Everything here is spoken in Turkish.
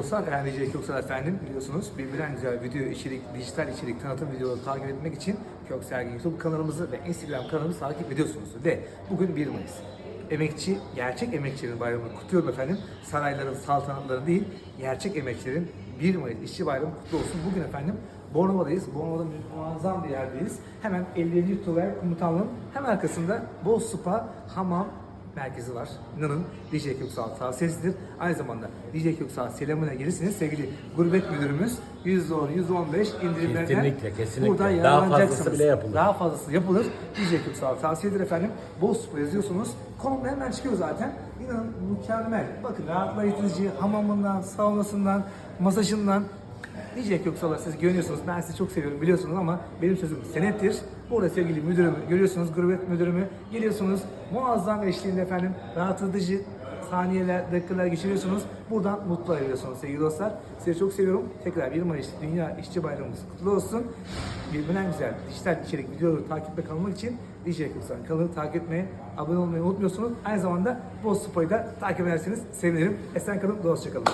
dostlar, ben DJ Köksal efendim. Biliyorsunuz birbirinden güzel video içerik, dijital içerik, tanıtım videoları takip etmek için Köksal YouTube kanalımızı ve Instagram kanalımızı takip ediyorsunuz. Ve bugün 1 Mayıs. Emekçi, gerçek emekçilerin bayramını kutluyorum efendim. Sarayların, saltanatların değil, gerçek emekçilerin 1 Mayıs İşçi Bayramı kutlu olsun. Bugün efendim Bornova'dayız. Bornova'da muazzam bir yerdeyiz. Hemen 50. Tuver Komutanlığı'nın hemen arkasında Boz Spa Hamam merkezi var. İnanın DJ Köksal tavsiyesidir. Aynı zamanda DJ Köksal selamına gelirsiniz. Sevgili gurbet müdürümüz %10, %15 indirimlerden Kesinlikle, kesinlikle. buradan Daha fazlası bile yapılır. Daha fazlası yapılır. DJ Köksal tavsiyedir efendim. Boz Spa yazıyorsunuz. Konumda hemen çıkıyor zaten. İnanın mükemmel. Bakın rahatlatıcı hamamından, saunasından, masajından, DJ Köksal'a siz güveniyorsunuz. Ben sizi çok seviyorum biliyorsunuz ama benim sözüm senettir. Burada sevgili müdürümü görüyorsunuz, gurbet müdürümü geliyorsunuz. Muazzam eşliğinde efendim rahatlatıcı saniyeler, dakikalar geçiriyorsunuz. Buradan mutlu ayrılıyorsunuz sevgili dostlar. Sizi çok seviyorum. Tekrar 1 Mayıs Dünya İşçi Bayramımız kutlu olsun. Birbirinden güzel dijital içerik videoları takipte kalmak için DJ Köksal'ın kanalını takip etmeyi, abone olmayı unutmuyorsunuz. Aynı zamanda Boz Spo'yu da takip ederseniz sevinirim. Esen kalın, dostça kalın.